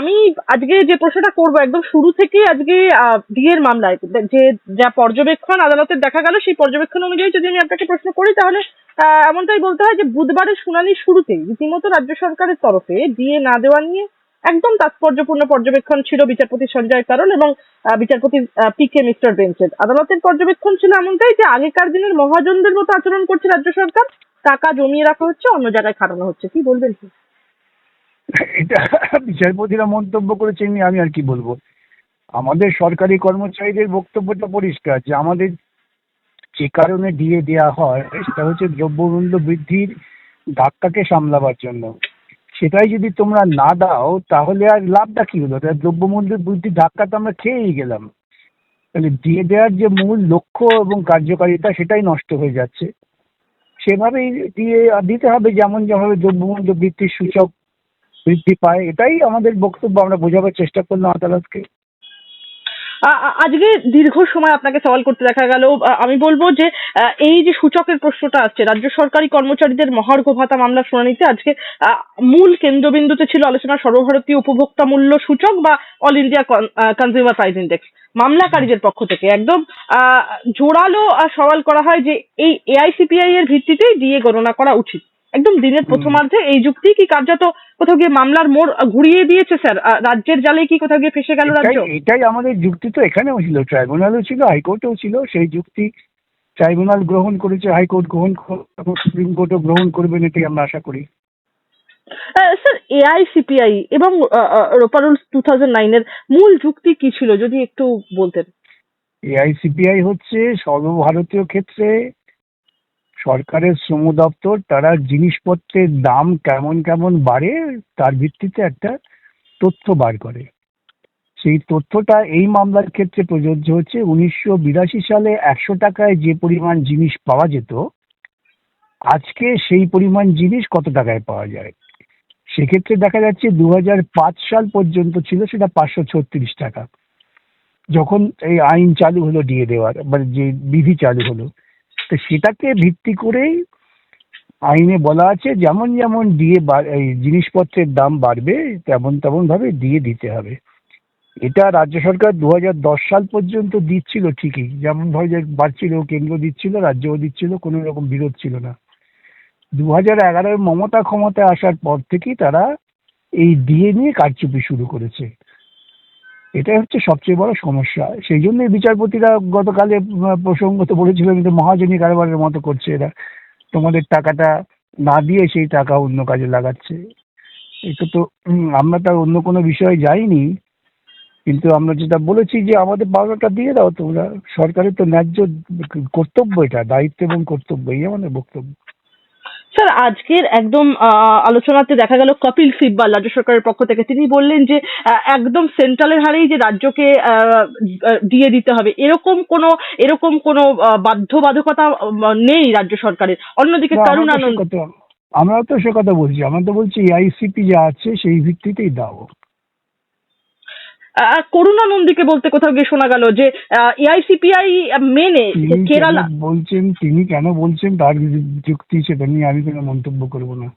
আমি আজকে যে প্রশ্নটা করব, একদম শুরু থেকেই আজকে ডিএর মামলায়, যে, যা পর্যবেক্ষণ আদালতের দেখা গেল, সেই পর্যবেক্ষণ অনুযায়ী যদি আমি আপনাকে প্রশ্ন করি, তাহলে এমনটাই বলতে হয় যে, বুধবারের শুনানির শুরুতেই রীতিমতো রাজ্য সরকারের তরফে ডিএ না দেওয়া নিয়ে একদম তাৎপর্যপূর্ণ পর্যবেক্ষণ ছিল বিচারপতি সঞ্জয় কারণ এবং বিচারপতি পি কে মিস্টার বেঞ্চের। আদালতের পর্যবেক্ষণ ছিল এমনটাই যে, আগেকার দিনের মহাজনদের মতো আচরণ করছে রাজ্য সরকার, টাকা জমিয়ে রাখা হচ্ছে, অন্য জায়গায় খাটানো হচ্ছে। কি বলবেন? কি এটা বিচারপতিরা মন্তব্য করেছেন আমি আর কি বলব। আমাদের সরকারি কর্মচারীদের বক্তব্যটা পরিষ্কার, যে আমাদের যে কারণে দিয়ে দেওয়া হয়, সেটা হচ্ছে দ্রব্যমূল্য বৃদ্ধির ধাক্কাকে সামলাবার জন্য। সেটাই যদি তোমরা না দাও, তাহলে আর লাভটা কি হলো? দ্রব্যমূল্য বৃদ্ধির ধাক্কা তো আমরা খেয়েই গেলাম। তাহলে দিয়ে দেওয়ার যে মূল লক্ষ্য এবং কার্যকারিতা, সেটাই নষ্ট হয়ে যাচ্ছে। সেভাবেই দিয়ে দিতে হবে, যেমন যেভাবে দ্রব্যমূল্য বৃদ্ধির সূচক বৃদ্ধি পায়, এটাই আমাদের বক্তব্য, আমরা বোঝাবার চেষ্টা করলাম আদালতকে। আজকে দীর্ঘ সময় আপনাকে সওয়াল করতে দেখা গেল। আমি বলব যে এই যে সূচকের প্রশ্নটা আসছে, রাজ্য সরকারি কর্মচারীদের মহার্ঘ ভাতা মামলা শুনানিতে আজকে মূল কেন্দ্রবিন্দুতে ছিল আলোচনা সর্বভারতীয় উপভোক্তা মূল্য সূচক বা all India consumer price index. মামলাকারীদের পক্ষ থেকে একদম জোরালো সওয়াল করা হয় যে, এই এআইসিপিআই এর ভিত্তিতেই দিয়ে গণনা করা উচিত। একদম দিনের। প্রথমার্ধে এই যুক্তি কি কার্যত কোথাও গিয়ে মামলার মোড় ঘুরিয়ে দিয়েছে স্যার? রাজ্যের জালে কি কোথাও গিয়ে ফেসে গেল রাজ্য? এটাই আমাদের যুক্তি তো এখানেও ছিল ট্রাইব্যুনালও ছিল হাইকোর্টেও ছিল সেই যুক্তি ট্রাইব্যুনাল গ্রহণ করেছে হাইকোর্ট গ্রহণ সুপ্রিম কোর্টও গ্রহণ করবেন এটাই আমরা আশা করি। স্যার এআইসিপিআই এবং রোপারুল টু থাউজেন্ড নাইনের মূল যুক্তি কি ছিল? যদি একটু বলতেন। এআইসিপিআই হচ্ছে সর্বভারতীয় ক্ষেত্রে সরকারের শ্রম দপ্তর, তারা জিনিসপত্রের দাম কেমন কেমন বাড়ে তার ভিত্তিতে একটা তথ্য বার করে। সেই তথ্যটা এই মামলার ক্ষেত্রে প্রযোজ্য হচ্ছে, উনিশশো বিরাশি সালে একশো টাকায় যে পরিমাণ জিনিস পাওয়া যেত, আজকে সেই পরিমাণ জিনিস কত টাকায় পাওয়া যায়? সেক্ষেত্রে দেখা যাচ্ছে দু সাল পর্যন্ত ছিল, সেটা পাঁচশো ছত্রিশ টাকা। যখন এই আইন চালু হলো, দিয়ে দেওয়ার মানে যে বিধি চালু হলো তো সেটাকে ভিত্তি করেই আইনে বলা আছে, যেমন যেমন দিয়ে বা- এই জিনিসপত্রের দাম বাড়বে, তেমন তেমন ভাবে দিয়ে দিতে হবে। এটা রাজ্য সরকার দু দশ সাল পর্যন্ত দিচ্ছিল ঠিকই। যেমন ভাবে বাড়ছিল, কেন্দ্র দিচ্ছিল, রাজ্যও দিচ্ছিল, কোনো রকম বিরোধ ছিল না। দু হাজার এগারোয় মমতা ক্ষমতায় আসার পর থেকেই তারা এই দিয়ে নিয়ে কারচুপি শুরু করেছে। এটাই হচ্ছে সবচেয়ে বড় সমস্যা। সেই জন্যই বিচারপতিরা গতকালে প্রসঙ্গত বলেছিলেন যে মহাজনী কারবারের মতো করছে এরা। তোমাদের টাকাটা না দিয়ে সেই টাকা অন্য কাজে লাগাচ্ছে। এটা তো আমরা তার অন্য কোনো বিষয়ে যাইনি। কিন্তু আমরা যেটা বলেছি যে আমাদের পাওনাটা দিয়ে দাও তোমরা। সরকারের তো ন্যায্য কর্তব্য এটা, দায়িত্ব এবং কর্তব্য, এই আমাদের বক্তব্য। স্যার আজকের একদম আলোচনাতে দেখা গেল কপিল সিব্বাল রাজ্য সরকারের পক্ষ থেকে। তিনি বললেন যে একদম সেন্ট্রালের হারেই যে রাজ্যকে দিয়ে দিতে হবে। এরকম কোনো এরকম কোনো বাধ্যবাধকতা নেই রাজ্য সরকারের। অন্যদিকে তরুণ আনন্দ আমরা তো সে কথা বলছি। আমরা তো বলছি এআইসিপি যা আছে সেই ভিত্তিতেই দাও। আহ, করুণানন্দীকে বলতে কোথাও গিয়ে শোনা গেল যে এআইসিপিআই মেনে কেরালা। বলছেন তিনি কেন বলছেন তার যুক্তি সেটা নিয়ে আমি কোনো মন্তব্য করব না।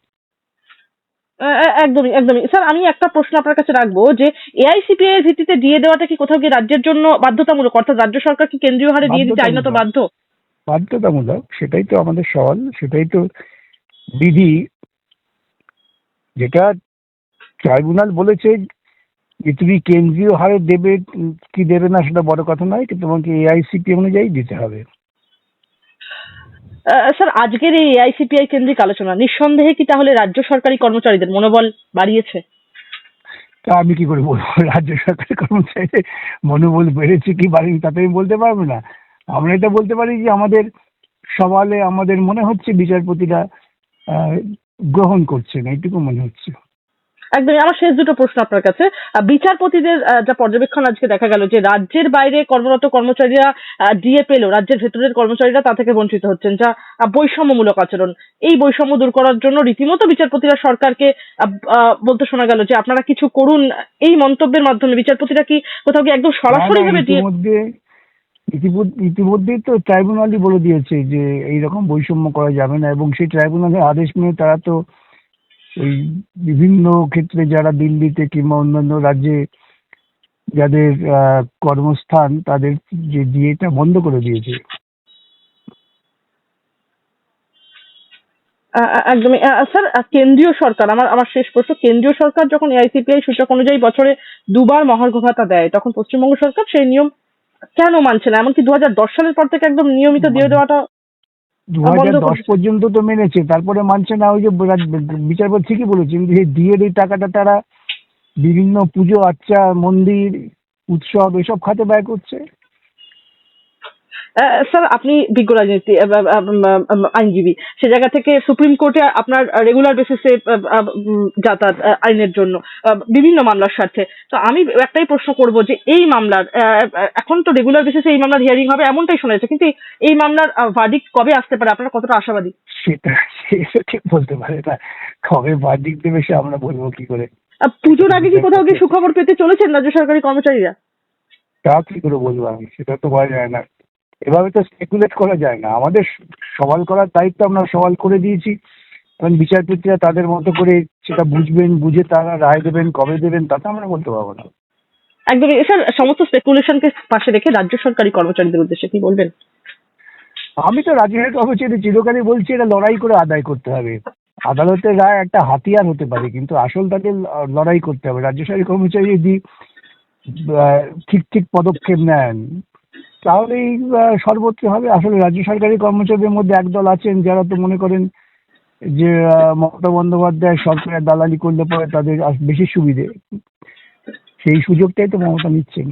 একদমই একদমই। স্যার আমি একটা প্রশ্ন আপনার কাছে রাখব যে এআইসিপিআই এর ভিত্তিতে দিয়ে দেওয়াটা কি কোথাও গিয়ে রাজ্যের জন্য বাধ্যতামূলক? অর্থাৎ রাজ্য সরকার কি কেন্দ্রীয় হারে দিয়ে দিতে আইনত বাধ্য? বাধ্যতামূলক সেটাই তো আমাদের সওয়াল সেটাই তো বিধি। যেটা ট্রাইব্যুনাল বলেছে যে তুমি কেন্দ্রীয় হারে দেবে কি দেবে না সেটা বড় কথা নয় কিন্তু তোমাকে এআইসিপি অনুযায়ী দিতে হবে। স্যার আজকের এই এআইসিপিআই কেন্দ্রিক আলোচনা নিঃসন্দেহে কি তাহলে রাজ্য সরকারি কর্মচারীদের মনোবল বাড়িয়েছে? তা আমি কি করে বলব? রাজ্য সরকারি কর্মচারীদের মনোবল বেড়েছে কি বাড়েনি তাতে আমি বলতে পারব না। আমরা এটা বলতে পারি যে আমাদের সওয়ালে আমাদের মনে হচ্ছে বিচারপতিরা গ্রহণ করছেন এইটুকু মনে হচ্ছে। একদমই। আমার শেষ দুটো প্রশ্ন আপনার কাছে। বিচারপতিদের যা পর্যবেক্ষণ আজকে দেখা গেল যে রাজ্যের বাইরে কর্মরত কর্মচারীরা ডিএ পেলেও রাজ্যের ভেতরের কর্মচারীরা তা থেকে বঞ্চিত হচ্ছেন যা বৈষম্যমূলক আচরণ। এই বৈষম্য দূর করার জন্য রীতিমতো বিচারপতিরা সরকারকে বলতে শোনা গেল যে আপনারা কিছু করুন। এই মন্তব্যের মাধ্যমে বিচারপতিরা কি কোথাও কি একদম সরাসরি ভাবে ইতিমধ্যে ইতিমধ্যে ইতিমধ্যেই তো ট্রাইব্যুনালই বলে দিয়েছে যে এইরকম বৈষম্য করা যাবে না এবং সেই ট্রাইব্যুনালের আদেশ নিয়ে তারা তো ওই বিভিন্ন ক্ষেত্রে যারা দিল্লিতে কিংবা অন্যান্য রাজ্যে যাদের কর্মস্থান তাদের যে ডিএটা বন্ধ করে দিয়েছে। একদমই। স্যার কেন্দ্রীয় সরকার আমার আমার শেষ প্রশ্ন। কেন্দ্রীয় সরকার যখন এআইসিপিআই সূচক অনুযায়ী বছরে দুবার মহার্ঘ ভাতা দেয় তখন পশ্চিমবঙ্গ সরকার সেই নিয়ম কেন মানছে না? এমনকি দু হাজার দশ সালের পর থেকে একদম নিয়মিত দিয়ে দেওয়াটা দু হাজার দশ পর্যন্ত তো মেনেছে তারপরে মানছে না ওই যে বিচারপতি ঠিকই বলেছেন যে বিয়ের এই টাকাটা তারা বিভিন্ন পুজো আচ্চা মন্দির উৎসব এসব খাতে ব্যয় করছে। স্যার আপনি বিজ্ঞ রাজনীতি আইনজীবী। সে জায়গা থেকে সুপ্রিম কোর্টে আপনার রেগুলার বেসিসে যাতায়াত আইনের জন্য বিভিন্ন মামলার স্বার্থে। তো আমি একটাই প্রশ্ন করব যে এই মামলার এখন তো রেগুলার বেসিসে এই মামলার হিয়ারিং হবে এমনটাই শোনা যাচ্ছে। কিন্তু এই মামলার ভার্ডিক কবে আসতে পারে? আপনারা কতটা আশাবাদী? সেটা সেটা ঠিক বলতে পারে না। কবে বার্ডিক দেবে সে আমরা বলব কি করে? পুজোর আগে কি কোথাও কি সুখবর পেতে চলেছেন রাজ্য সরকারি কর্মচারীরা? তা কি করে বলব আমি? সেটা তো বলা যায় না। এভাবে তো স্পেকুলেট করা যায় না। আমাদের সওয়াল করার দায়িত্ব আমরা সওয়াল করে দিয়েছি। এখন বিচারপতিরা তাদের মতো করে সেটা বুঝবেন বুঝে তারা রায় দেবেন কবে দেবেন তাতে আমরা বলতে পারব না। একদমই। স্যার সমস্ত স্পেকুলেশনকে পাশে রেখে রাজ্য সরকারি কর্মচারীদের উদ্দেশ্যে কি বলবেন? আমি তো রাজনীতির কর্মচারী চিরকালই বলছি এটা লড়াই করে আদায় করতে হবে। আদালতের রায় একটা হাতিয়ার হতে পারে কিন্তু আসল তাকে লড়াই করতে হবে। রাজ্য সরকারি কর্মচারী যদি ঠিক ঠিক পদক্ষেপ নেন তাহলেই সর্বত্র হবে। আসলে রাজ্য সরকারি কর্মচারীদের মধ্যে একদল আছেন যারা তো মনে করেন যে মমতা বন্দ্যোপাধ্যায় সরকারের দালালি করলে পরে তাদের আর বেশি সুবিধে। সেই সুযোগটাই তো মমতা নিচ্ছেন।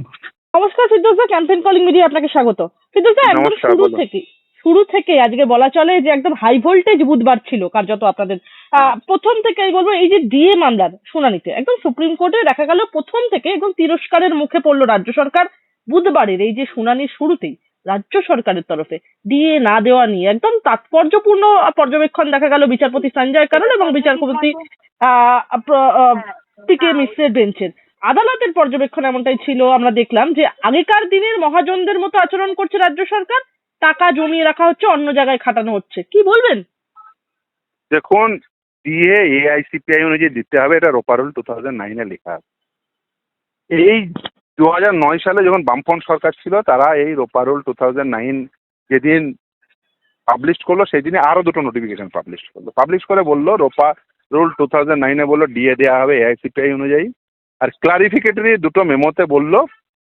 নমস্কার Siddhesh da campaign calling media আপনাকে স্বাগত। সিদ্ধেশ দা একদম শুরু। থেকে শুরু থেকে আজকে বলা চলে যে একদম হাই ভোল্টেজ বুধবার ছিল কার্যত আপনাদের। আহ, প্রথম থেকে আমি বলব এই যে ডিএ মামলার শুনানিতে একদম সুপ্রিম কোর্টে দেখা গেল প্রথম থেকে একদম তিরস্কারের মুখে পড়ল রাজ্য সরকার। বুধবারের এই যে শুনানির শুরুতেই রাজ্য সরকারের তরফে দিয়ে না দেওয়া নিয়ে একদম তাৎপর্যপূর্ণ পর্যবেক্ষণ দেখা গেল বিচারপতি সঞ্জয় কারণ এবং বিচারপতি আহ, প্র- টিকে মিশ্রের বেঞ্চের। আদালতের পর্যবেক্ষণ এমনটাই ছিল আমরা দেখলাম যে আগেকার দিনের মহাজনদের মতো আচরণ করছে রাজ্য সরকার টাকা জমিয়ে রাখা হচ্ছে অন্য জায়গায় খাটানো হচ্ছে। কি বলবেন? দেখুন ডিএ এআইসিপিআই অনুযায়ী দিতে হবে এটা রোপারুল টু থাউজেন্ড নাইনে লেখা এই দু হাজার নয় সালে যখন বামফ্রন্ট সরকার ছিল, তারা এই ROPA rule two thousand nine যেদিন পাবলিশ করল সেই দিনে আরও দুটো নোটিফিকেশন পাবলিশ করল। পাবলিশ করে বলল রোপা রুল টু থাউজেন্ড নাইনে বলল ডিএ দেওয়া হবে এআইসিপিআই অনুযায়ী। আর ক্লারিফিকেটরি দুটো মেমোতে বলল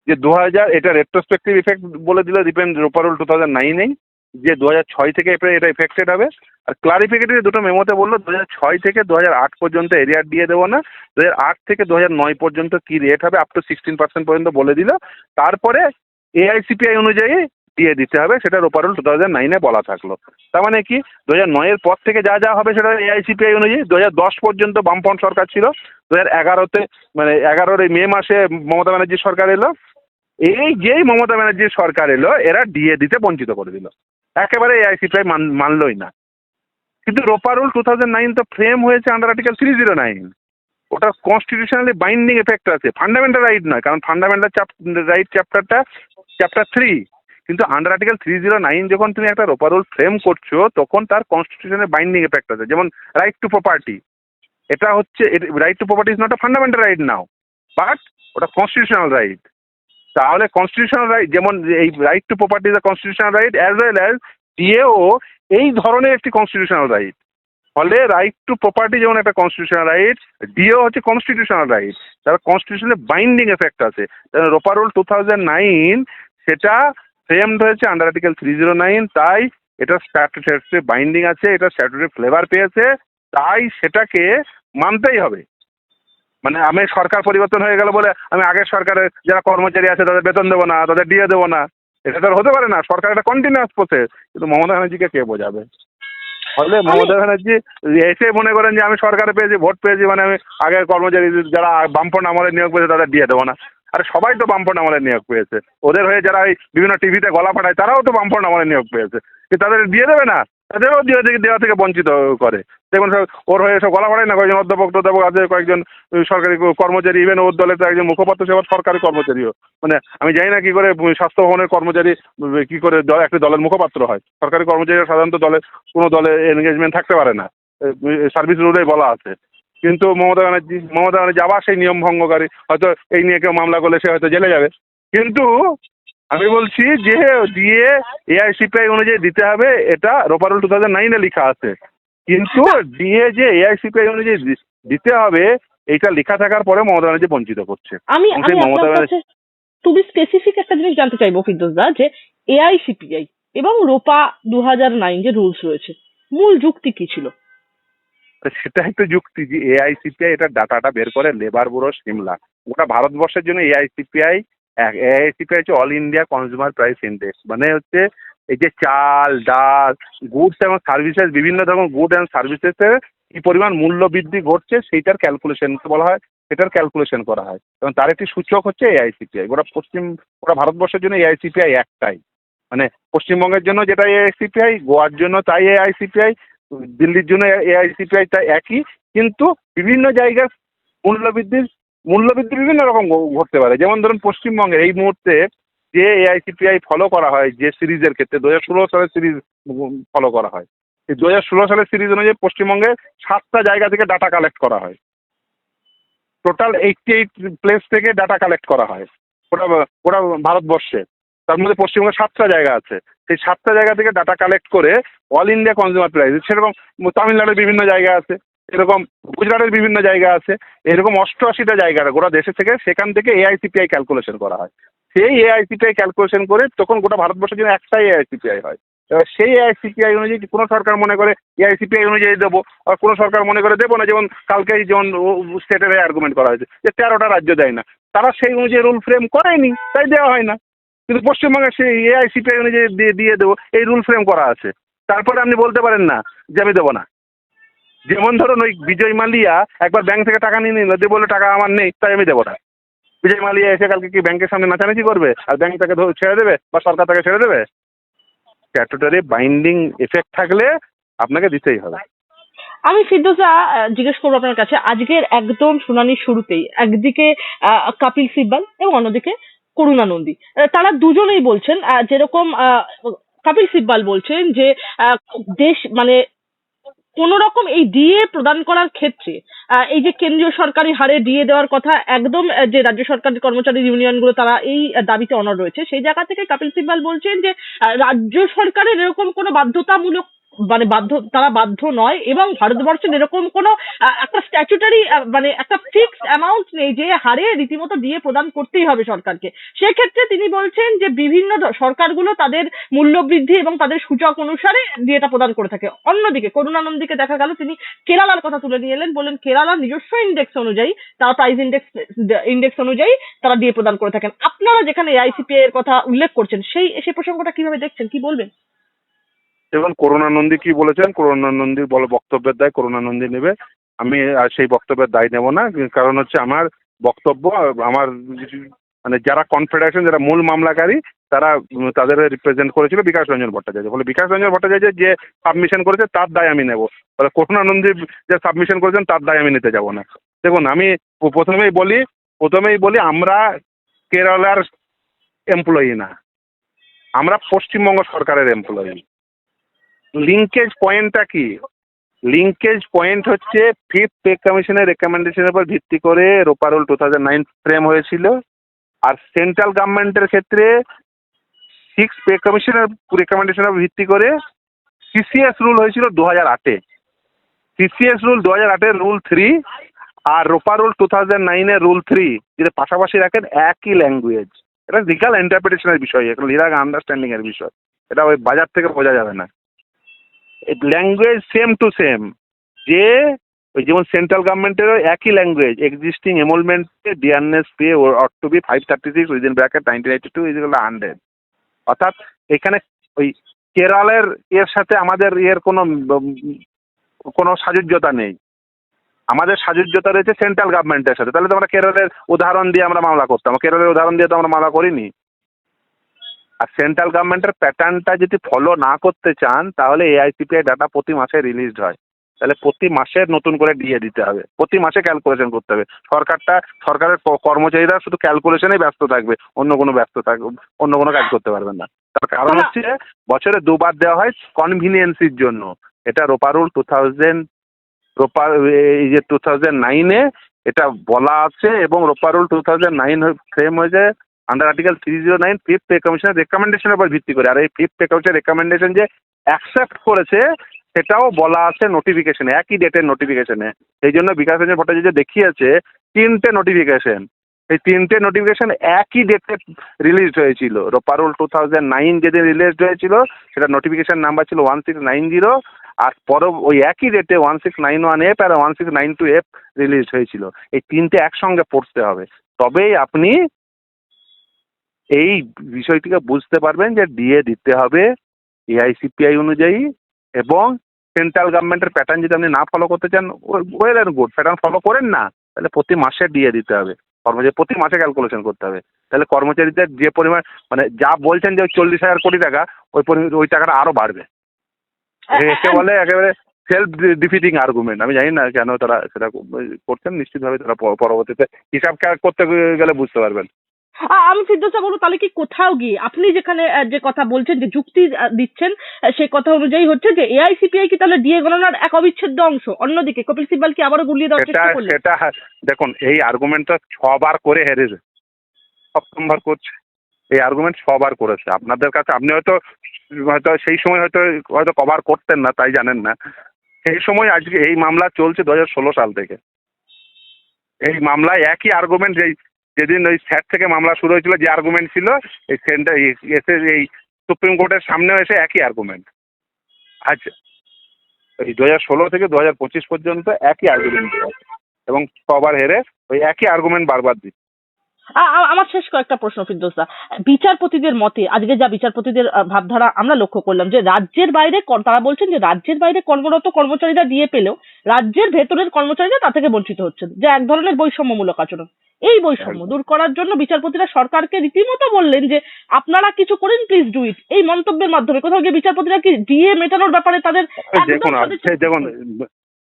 যে দু হাজার এটা রেট্রোস্পেক্টিভ ইফেক্ট বলে দিল রোপা রুল টু থাউজেন্ড নাইনেই। যে দু হাজার ছয় থেকে এটা এফেক্টেড হবে। আর ক্লারিফিকেটরি দুটো মেমোতে বলল দু হাজার ছয় থেকে দু হাজার আট পর্যন্ত এরিয়ার দিয়ে দেবো না। দু হাজার আট থেকে দু হাজার নয় পর্যন্ত কি রেট হবে আপ টু সিক্সটিন পার্সেন্ট পর্যন্ত বলে দিল। তারপরে এআইসিপিআই অনুযায়ী দিয়ে দিতে হবে সেটা রোপারুল টু থাউজেন্ড নাইনে বলা থাকল। তার মানে কি দু হাজার নয়ের পর থেকে যা যা হবে সেটা এআইসিপিআই অনুযায়ী দু হাজার দশ পর্যন্ত বামফ্রন্ট সরকার ছিল দু হাজার এগারোতে মানে এগারোর এই মে মাসে মমতা ব্যানার্জির সরকার এলো। এই যেই মমতা ব্যানার্জির সরকার এলো, এরা ডিএ দিতে বঞ্চিত করে দিল। একেবারে এআইসিপিআই মান, মানলই না। কিন্তু ROPA rule two thousand nine তো ফ্রেম হয়েছে under article three zero nine ওটা কনস্টিটিউশনালি বাইন্ডিং এফেক্ট আছে। ফান্ডামেন্টাল রাইট নয়, কারণ ফান্ডামেন্টাল রাইট চ্যাপ্টারটা চ্যাপ্টার থ্রি কিন্তু under article three zero nine যখন তুমি একটা রোপারুল ফ্রেম করছ, তখন তার কনস্টিটিউশনের বাইন্ডিং এফেক্ট আছে। যেমন রাইট টু প্রপার্টি এটা হচ্ছে right to property is not a fundamental right now but ওটা কনস্টিটিউশনাল রাইট তাহলে কনস্টিটিউশনাল রাইট যেমন এই right to property is a constitutional right as well as DAO এই ধরনের একটি কনস্টিটিউশনাল রাইট ফলে রাইট টু প্রপার্টি যেমন একটা কনস্টিটিউশনাল রাইট ডিও হচ্ছে কনস্টিটিউশনাল রাইট তার কনস্টিটিউশনে বাইন্ডিং এফেক্ট আছে। রোপারোল টু থাউজেন্ড নাইন সেটা ফ্রেমড হয়েছে under article three zero nine তাই এটা স্ট্যাটুটারি বাইন্ডিং আছে, এটা স্ট্যাটুটারি ফ্লেভার পেয়েছে, তাই সেটাকে মানতেই হবে। মানে আমি সরকার পরিবর্তন হয়ে গেল বলে আমি আগের সরকারের যারা কর্মচারী আছে তাদের বেতন দেবো না তাদের দিয়ে দেবো না। এটা তো আর হতে পারে না সরকার একটা কন্টিনিউয়াস প্রসেস কিন্তু মমতা ব্যানার্জিকে কে বোঝাবে? ফলে মমতা ব্যানার্জি এসে মনে করেন যে আমি সরকারে পেয়েছি ভোট পেয়েছি মানে আমি আগের কর্মচারী যারা বামফ্রন্ট আমলে নিয়োগ পেয়েছে তাদের দিয়ে দেবো না। আরে সবাই তো বামফ্রন্ট আমলে নিয়োগ পেয়েছে। ওদের হয়ে যারা ওই বিভিন্ন টিভিতে গলা ফাটায় তারাও তো বামফ্রন্ট আমলে নিয়োগ পেয়েছে। কিন্তু তাদের দিয়ে দেবে না তাদেরও থেকে দেওয়া থেকে বঞ্চিত করে। দেখুন ওর হয়ে সব গলা ফাটায় না, কয়েকজন অধ্যাপক টধ্যাপক আছে কয়েকজন সরকারি কর্মচারী ইভেন ওর দলের তো একজন মুখপাত্র সেবার সরকারি কর্মচারীও। মানে আমি জানি না কি করে স্বাস্থ্য ভবনের কর্মচারী কি করে দল, একটি দলের মুখপাত্র হয়। সরকারি কর্মচারীরা সাধারণত দলে, কোনো দলে এনগেজমেন্ট থাকতে পারে না। সার্ভিস রুলেই বলা আছে। কিন্তু মমতা ব্যানার্জি মমতা ব্যানার্জি আবার সেই নিয়ম ভঙ্গকারী, হয়তো এই নিয়ে কেউ মামলা করলে সে হয়তো জেলে যাবে। কিন্তু আমি বলছি যে, দিয়ে এআইসিপিআই অনুযায়ী দিতে হবে, এটা রোপারুল টু থাউজেন্ড নাইনে লেখা আছে। কিন্তু দিয়ে যে এআইসিপিআই অনুযায়ী দিতে হবে এইটা লেখা থাকার পরে মমতা ব্যানার্জি বঞ্চিত করছে। আমি মমতা ব্যানার্জি- স্পেসিফিক একটা জিনিস জানতে চাইব যে এআইসিপিআই এবং রোপা দু হাজার নাইন যে রুলস রয়েছে মূল যুক্তি কি ছিল? সেটাই তো যুক্তি যে এআইসিপিআই এটা ডাটাটা বের করে লেবার ব্যুরো সিমলা গোটা ভারতবর্ষের জন্য এআইসিপিআই এআইসিপিআই হচ্ছে all India consumer price index মানে হচ্ছে এই যে চাল, ডাল গুডস এবং সার্ভিসেস বিভিন্ন ধরনের গুড অ্যান্ড সার্ভিসেসের কি পরিমাণ মূল্য বৃদ্ধি ঘটছে সেইটার ক্যালকুলেশন বলা হয়, সেটার ক্যালকুলেশন করা হয়। এবং তার একটি সূচক হচ্ছে এআইসিপিআই গোটা পশ্চিম, গোটা ভারতবর্ষের জন্য এআইসিপিআই একটাই। মানে পশ্চিমবঙ্গের জন্য যেটা এআইসিপিআই গোয়ার জন্য তাই এআইসিপিআই দিল্লির জন্য এআইসিপিআই তাই একই। কিন্তু বিভিন্ন জায়গার মূল্য মূল্যবৃদ্ধির মূল্যবৃদ্ধি বিভিন্ন রকম ঘটতে পারে। যেমন ধরুন পশ্চিমবঙ্গের এই মুহূর্তে যে এআইসিপিআই ফলো করা হয় যে সিরিজের ক্ষেত্রে দু হাজার ষোলো সালের সিরিজ ফলো করা হয়। এই দু হাজার ষোলো সালের সিরিজ অনুযায়ী পশ্চিমবঙ্গে সাতটা জায়গা থেকে ডাটা কালেক্ট করা হয়। টোটাল এইটটি এইট প্লেস থেকে ডাটা কালেক্ট করা হয়। ওটা ওটা ভারতবর্ষে। তার মধ্যে পশ্চিমবঙ্গে সাতটা জায়গা আছে। সেই সাতটা জায়গা থেকে ডাটা কালেক্ট করে অল ইন্ডিয়া কনজিউমার প্রাইস সেরকম তামিলনাড়ুর বিভিন্ন জায়গা আছে, এরকম গুজরাটের বিভিন্ন জায়গা আছে, এরকম অষ্টআশিটা জায়গা গোটা দেশে থেকে সেখান থেকে এআইসিপিআই ক্যালকুলেশন করা হয়। সেই এআইসিপিআই ক্যালকুলেশন করে তখন গোটা ভারতবর্ষের জন্য একটাই এআইসিপিআই হয়। এবার সেই এআইসিপিআই অনুযায়ী কোনো সরকার মনে করে এআইসিপিআই অনুযায়ী দেবো, আর কোনো সরকার মনে করে দেবো না, যেমন কালকেই যেমন স্টেটের আর্গুমেন্ট করা হয়েছে যে তেরোটা রাজ্য দেয় না। তারা সেই অনুযায়ী রুল ফ্রেম করেনি, তাই দেওয়া হয় না। কিন্তু পশ্চিমবঙ্গে সেই এআইসিপিআই অনুযায়ী দিয়ে দিয়ে দেবো, এই রুল ফ্রেম করা আছে। তারপরে আপনি বলতে পারেন না যে আমি দেবো না। যেমন ধরুন ওই বিজয় মালিয়া একবার ব্যাংক থেকে টাকা নিয়ে নিল দিয়ে বলল টাকা আমার নেই, তাই আমি দেবো না। বিজয় মালিয়া এসে কালকে কি ব্যাংকের সামনে নাচানাচি করবে? আর ব্যাংক তাকে ছেড়ে দেবে? বা সরকার তাকে ছেড়ে দেবে? স্ট্যাটুটারি বাইন্ডিং এফেক্ট থাকলে আপনাকে দিতেই হবে। আমি ফিরদোসা জিজ্ঞেস করব আপনার কাছে। আজকের একদম শুনানির শুরুতেই একদিকে কপিল সিব্বাল এবং অন্যদিকে করুণা নন্দী। তারা দুজনেই বলছেন যেরকম কপিল সিব্বাল বলছেন যে দেশ মানে কোন রকম এই ডিএ প্রদান করার ক্ষেত্রে এই যে কেন্দ্রীয় সরকারি হারে ডিএ দেওয়ার কথা, একদম যে রাজ্য সরকারের কর্মচারী ইউনিয়নগুলো তারা এই দাবিতে অনড় রয়েছে, সেই জায়গা থেকে কপিল সিব্বাল বলছেন যে রাজ্য সরকারের এরকম কোনো বাধ্যতামূলক মানে বাধ্য, তারা বাধ্য নয় এবং ভারতবর্ষের এরকম কোনো একটা স্ট্যাচুটারি মানে একটা ফিক্স অ্যামাউন্ট নেই যে হারে রীতিমতো দিয়ে প্রদান করতেই হবে সরকারকে। সেক্ষেত্রে তিনি বলছেন যে বিভিন্ন সরকারগুলো তাদের মূল্যবৃদ্ধি এবং তাদের সূচক অনুসারে ডিএটা প্রদান করে থাকে। অন্যদিকে করুণানন্দীকে দেখা গেল, তিনি কেরালার কথা তুলে নিয়ে এলেন, বললেন কেরালার নিজস্ব ইন্ডেক্স অনুযায়ী, তার প্রাইস ইন্ডেক্স ইন্ডেক্স অনুযায়ী তারা দিয়ে প্রদান করে থাকেন। আপনারা যেখানে আইসিপিআই এর কথা উল্লেখ করছেন, সেই সেই প্রসঙ্গটা কীভাবে দেখছেন? কি বলবেন? এবং করুণানন্দী কি বলেছেন? করুণানন্দী বলে, বক্তব্যের দায় করুণানন্দী নেবে। আমি আর সেই বক্তব্যের দায় নেব না। কারণ হচ্ছে আমার বক্তব্য, আমার মানে যারা কনফেডারেশন যারা মূল মামলাকারী, তারা তাদের রিপ্রেজেন্ট করেছিল বিকাশ রঞ্জন ভট্টাচার্য। ফলে বিকাশ রঞ্জন ভট্টাচার্য যে সাবমিশন করেছে, তার দায় আমি নেব। ফলে করুণানন্দী যে সাবমিশন করেছেন, তার দায় আমি নিতে যাব না। দেখুন, আমি প্রথমেই বলি প্রথমেই বলি, আমরা কেরালার এমপ্লয়ি না। আমরা পশ্চিমবঙ্গ সরকারের এমপ্লয়ি লিঙ্কেজ পয়েন্টটা কি? লিঙ্কেজ পয়েন্ট হচ্ছে ফিফথ পে কমিশনের রেকমেন্ডেশনের উপর ভিত্তি করে ROPA rule two thousand nine frame হয়েছিল। আর সেন্ট্রাল গভর্নমেন্টের ক্ষেত্রে সিক্স পে কমিশনের রেকমেন্ডেশনের উপর ভিত্তি করে সিসিএস রুল হয়েছিল দু হাজার আটে সিসিএস রুল দু হাজার আটের রুল থ্রি আর রোপা রুল টু থাউজেন্ড নাইনের রুল থ্রি যদি পাশাপাশি রাখেন একই ল্যাঙ্গুয়েজ এটা লিগাল ইন্টারপ্রিটেশনের বিষয় এটা লিগাল আন্ডারস্ট্যান্ডিংয়ের বিষয়। এটা ওই বাজার থেকে বোঝা যাবে না। ল্যাঙ্গুয়েজ সেম টু সেম যে ওই যেমন সেন্ট্রাল গভর্নমেন্টেরও একই language existing এমোলমেন্টে DRS pay ought to be five thirty six within bracket nineteen eighty two is hundred অর্থাৎ এখানে ওই কেরলের এর সাথে আমাদের এর কোনো কোনো সাযুজ্যতা নেই। আমাদের সাযুজ্যতা রয়েছে সেন্ট্রাল গভর্নমেন্টের সাথে। তাহলে তো আমরা কেরলের উদাহরণ দিয়ে আমরা মামলা করতাম। কেরলের উদাহরণ দিয়ে তো আমরা মামলা করিনি। আর সেন্ট্রাল গভর্নমেন্টের প্যাটার্নটা যদি ফলো না করতে চান তাহলে এআইসিপিআই ডাটা প্রতি মাসে রিলিজড হয়। তাহলে প্রতি মাসে নতুন করে দিয়ে দিতে হবে। প্রতি মাসে ক্যালকুলেশন করতে হবে। সরকারটা সরকারের কর্মচারীরা শুধু ক্যালকুলেশনেই ব্যস্ত থাকবে। অন্য কোনো ব্যস্ত থাকবে অন্য কোনো কাজ করতে পারবেন না। তার কারণ হচ্ছে বছরে দুবার দেওয়া হয় কনভিনিয়েন্সির জন্য। এটা রোপারুল টু থাউজেন্ড রোপার এই যে টু থাউজেন্ড নাইনে এটা বলা আছে এবং ROPA rule two thousand nine frame হয়েছে under article three zero nine fifth pay কমিশনের রেকমেন্ডেশনের উপর ভিত্তি করে। আর এই ফিফথ পে কমিশনের রেকমেন্ডেশন যে অ্যাকসেপ্ট করেছে, সেটাও বলা আছে নোটিফিকেশনে একই ডেটের নোটিফিকেশনে সেই জন্য বিকাশ রঞ্জন ভট্টাচার্য দেখিয়েছে, তিনটে নোটিফিকেশন এই তিনটে নোটিফিকেশন একই ডেটে রিলিজ হয়েছিল। ROPA rule two thousand nine যেদিন রিলিজ হয়েছিল, সেটা নোটিফিকেশন নাম্বার ছিল ওয়ান সিক্স নাইন জিরো আর পর ওই একই ডেটে one six nine one F আর one six nine two F release হয়েছিল। এই তিনটে একসঙ্গে পড়তে হবে। তবেই আপনি এই বিষয়টিকে বুঝতে পারবেন যে ডিএ দিতে হবে এআইসিপিআই অনুযায়ী এবং সেন্ট্রাল গভর্নমেন্টের প্যাটার্ন যদি আপনি না ফলো করতে চান well and good pattern follow করেন না তাহলে প্রতি মাসে ডিএ দিতে হবে। কর্মচারী প্রতি মাসে ক্যালকুলেশন করতে হবে। তাহলে কর্মচারীদের যে পরিমাণ মানে যা বলছেন যে ওই চল্লিশ হাজার কোটি টাকা ওই পরিমাণ ওই টাকাটা আরও বাড়বে। একে বলে একেবারে সেলফ ডিফিটিং আর্গুমেন্ট আমি জানি না কেন তারা সেটা করছেন নিশ্চিতভাবে তারা পরবর্তীতে হিসাব করতে গেলে বুঝতে পারবেন। আমি ফিরদৌসা বলব তাহলে কি কোথাও গিয়ে আপনি যেখানে যে কথা বলছেন যে যুক্তি দিচ্ছেন সেই কথা অনুযায়ী হচ্ছে যে এআইসিপিআই কি তাহলে ডিএ গণনার এক অবিচ্ছেদ্য অংশ? অন্যদিকে কপিল সিব্বাল কি আবারও গুলিয়ে দেওয়ার চেষ্টা করলেন? সেটা দেখুন এই আর্গুমেন্টটা ছবার করে হেরেছে। সপ্তমবার করছে। এই আর্গুমেন্ট ছবার করেছে। আপনাদের কাছে আপনি হয়তো হয়তো সেই সময় হয়তো হয়তো কভার করতেন না তাই জানেন না। সেই সময় আজকে এই মামলা চলছে দু হাজার ষোলো সাল থেকে। এই মামলায় একই আর্গুমেন্ট এই যেদিন ওই স্যার থেকে মামলা শুরু হয়েছিল, যে আর্গুমেন্ট ছিল, এই সেন্টার এসে এই সুপ্রিম কোর্টের সামনেও এসে একই আর্গুমেন্ট আচ্ছা এই দু হাজার ষোলো থেকে দু হাজার পঁচিশ পর্যন্ত একই আর্গুমেন্ট এবং সবার হেরে ওই একই আর্গুমেন্ট বারবার দিচ্ছে। আমার শেষ কয়েকটা প্রশ্ন ফিরদৌসা। বিচারপতিদের মতে আজকে যা বিচারপতিদের ভাবধারা আমরা লক্ষ্য করলাম যে রাজ্যের বাইরে তারা বলছেন যে রাজ্যের বাইরে কর্মরত কর্মচারীরা দিয়ে পেলেও রাজ্যের ভেতরের কর্মচারীরা তা থেকে বঞ্চিত হচ্ছেন। যা এক ধরনের বৈষম্যমূলক আচরণ। এই বৈষম্য দূর করার জন্য বিচারপতিরা সরকারকে রীতিমতো বললেন যে আপনারা কিছু করেন প্লিজ ডু ইট এই মন্তব্যের মাধ্যমে কোথাও গিয়ে বিচারপতিরা কি ডিএ মেটানোর ব্যাপারে তাদের দেখুন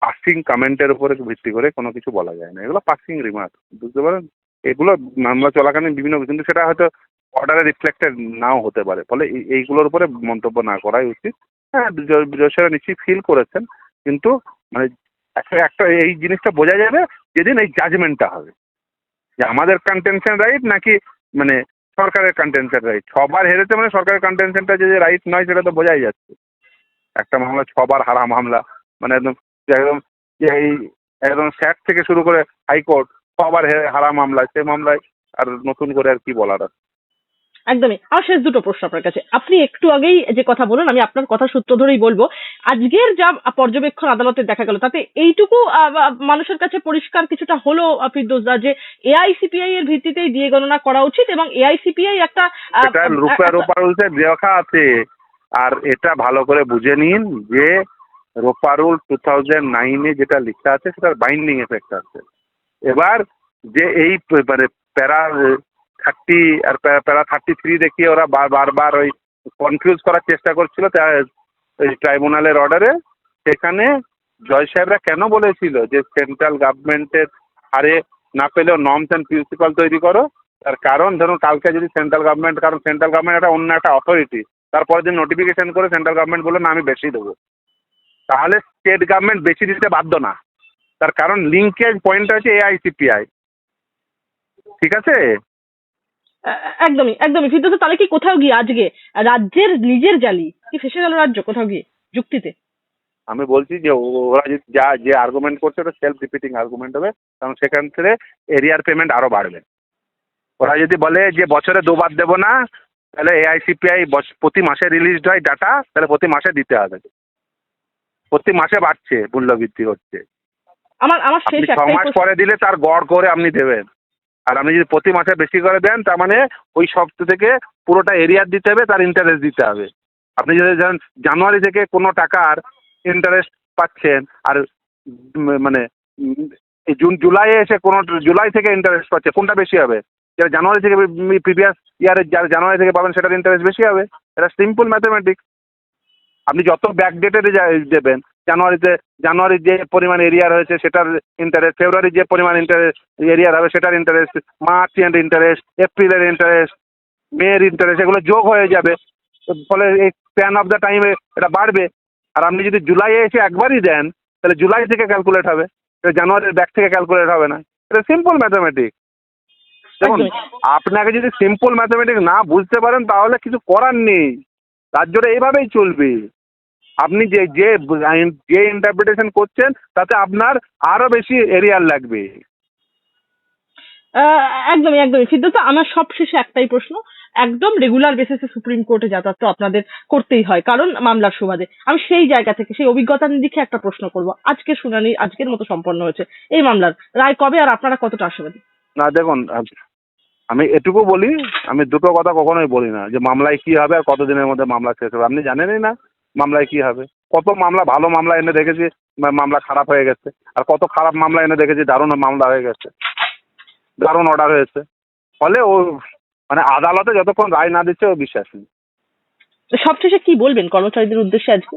পাসিং কমেন্টের উপরে ভিত্তি করে কোনো কিছু বলা যায় না। এগুলো পাসিং রিমার্ক বুঝতে পারেন? এগুলো মামলা চলাকালীন বিভিন্ন কিন্তু সেটা হয়তো অর্ডারে রিফ্লেক্টেড নাও হতে পারে। ফলে এই- এইগুলোর উপরে মন্তব্য না করাই উচিত। হ্যাঁ বিজয় নিশ্চয়ই ফিল করেছেন, কিন্তু মানে একটা একটা এই জিনিসটা বোঝা যাবে যেদিন এই জাজমেন্টটা হবে। যে আমাদের কন্টেনশন রাইট নাকি মানে সরকারের কন্টেনশন রাইট ছবার হেরেছে মানে সরকারের কন্টেনশনটা যে রাইট নয় সেটা তো বোঝাই যাচ্ছে। একটা মামলা ছবার হারা মামলা মানে একদম একদম এই একদম স্যাট থেকে শুরু করে হাইকোর্ট ছবার হেরে মামলা সে মামলায় আর নতুন করে আর কি বলার আছে? একদমই। আর শেষ দুটো প্রশ্ন আপনার কাছে। আপনি একটু আগেই যে কথা বলেন আমি আপনার কথা সূত্র ধরেই বলব। আজকের যা পর্যবেক্ষণ আদালতে দেখা গেল তাতে এইটুকু মানুষের কাছে পরিষ্কার কিছুটা হলো ফিরদৌসদা যে এআইসিপিআই এর ভিত্তিতেই দিয়ে গণনা করা উচিত এবং এআইসিপিআই একটা লেখা আছে। আর এটা ভালো করে বুঝে নিন যে রোপা রুল টু থাউজেন্ড নাইনে যেটা লেখা আছে সেটার বাইন্ডিং এফেক্ট আছে। এবার যে এই মানে প্যারা থার্টি আর প্যা- প্যারা থার্টি থ্রি দেখিয়ে ওরা বারবার ওই কনফিউজ করার চেষ্টা করছিল ওই ট্রাইব্যুনালের অর্ডারে সেখানে জয় সাহেবরা কেন বলেছিল যে সেন্ট্রাল গভর্নমেন্টের হারে না পেলেও নর্মস অ্যান্ড প্রিন্সিপাল তৈরি করো? তার কারণ, ধরুন কালকে যদি সেন্ট্রাল গভর্নমেন্ট কারণ সেন্ট্রাল গভর্নমেন্ট একটা অন্য একটা অথরিটি তারপরে যদি নোটিফিকেশন করে সেন্ট্রাল গভর্নমেন্ট বলল, না, আমি বেশি দেবো। তাহলে স্টেট গভর্নমেন্ট বেশি দিতে বাধ্য না। তার কারণ লিঙ্কেজ পয়েন্টটা হচ্ছে এআইসিপিআই ঠিক আছে? একদমই একদমই। ফিরদৌসা তাহলে কি কোথাও গিয়ে আজকে রাজ্যের নিজের জালি কি ফেসে গেল রাজ্য কোথাও গিয়ে যুক্তিতে? আমি বলছি যে ওরা যা যে আর্গুমেন্ট করছে ওটা সেলফ রিপিটিং আর্গুমেন্ট হবে কারণ সেখান থেকে এরিয়ার পেমেন্ট আরও বাড়বে। ওরা যদি বলে যে বছরে দুবার দেবো না তাহলে এআইসিপিআই প্রতি মাসে রিলিজড হয় ডাটা তাহলে প্রতি মাসে দিতে হবে। প্রতি মাসে বাড়ছে মূল্যবৃদ্ধি হচ্ছে। আমার আমার শেষ ছ একটাই মাস প্রশ্ন। পরে দিলে তার গড় করে আপনি দেবেন। আর আপনি যদি প্রতি মাসে বেশি করে দেন তার মানে ওই সপ্তাহ থেকে পুরোটা এরিয়ার দিতে হবে তার ইন্টারেস্ট দিতে হবে। আপনি যদি ধরেন জানুয়ারি থেকে কোনো টাকার ইন্টারেস্ট পাচ্ছেন আর উম, মানে উম, এই জুন জুলাইয়ে এসে কোনো জুলাই থেকে ইন্টারেস্ট পাচ্ছে কোনটা বেশি হবে? যেটা জানুয়ারি থেকে প্রিভিয়াস ইয়ারের যা জানুয়ারি থেকে পাবেন সেটার ইন্টারেস্ট বেশি হবে। এটা সিম্পল ম্যাথমেটিক্স আপনি যত ব্যাকডেটেড দেবেন জানুয়ারিতে জানুয়ারির যে পরিমাণ এরিয়ার হয়েছে সেটার ইন্টারেস্ট ফেব্রুয়ারির যে পরিমাণ ইন্টারেস্ট এরিয়ার হবে সেটার ইন্টারেস্ট মার্চ এন্ড ইন্টারেস্ট এপ্রিলের ইন্টারেস্ট মেয়ের ইন্টারেস্ট এগুলো যোগ হয়ে যাবে। ফলে এই স্প্যান অফ দ্য টাইমে এটা বাড়বে। আর আপনি যদি জুলাইয়ে এসে একবারই দেন তাহলে জুলাই থেকে ক্যালকুলেট হবে। এটা জানুয়ারির ব্যাক থেকে ক্যালকুলেট হবে না। এটা সিম্পল ম্যাথামেটিক্স দেখুন আপনাকে যদি সিম্পল ম্যাথামেটিক্স না বুঝতে পারেন তাহলে কিছু করার নেই। রাজ্যটা এইভাবেই চলবে। আপনি যে যে যে ইন্টারপ্রিটেশন করছেন তাতে আপনার আরও বেশি এরিয়ার লাগবে। একদমই একদমই। সিদ্ধার্থ আমার সব শেষে একটাই প্রশ্ন। একদম রেগুলার বেসিসে সুপ্রিম কোর্টে যাতায়াত তো আপনাদের করতেই হয় কারণ মামলার সুবাদে। আমি সেই জায়গা থেকে সেই অভিজ্ঞতা নিরিখে একটা প্রশ্ন করব। আজকে শুনানি আজকের মতো সম্পন্ন হয়েছে। এই মামলার রায় কবে আর আপনারা কতটা আশাবাদী? না দেখুন আমি এটুকু বলি আমি দুটো কথা কখনোই বলি না যে মামলায় কি হবে আর কতদিনের মধ্যে মামলা শেষ হবে। আপনি জানেনই না মামলায় কি হবে। কত মামলা ভালো মামলা এনে দেখেছি মামলা খারাপ হয়ে গেছে। আর কত খারাপ মামলা এনে দেখেছি দারুণ মামলা হয়ে গেছে। দারুণ অর্ডার হয়েছে। ফলে ও মানে আদালতে যতক্ষণ রায় না দিচ্ছে ও বিশ্বাস নেই। সবশেষে কি বলবেন কর্মচারীদের উদ্দেশ্যে আজকে?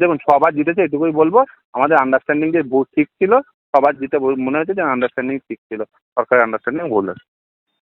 দেখুন সবার জিতেছে এটুকুই বলব। আমাদের আন্ডারস্ট্যান্ডিং যে ঠিক ছিল সবার জিতে মনে হচ্ছে যে আন্ডারস্ট্যান্ডিং ঠিক ছিল। সরকারের আন্ডারস্ট্যান্ডিং ভুল আছে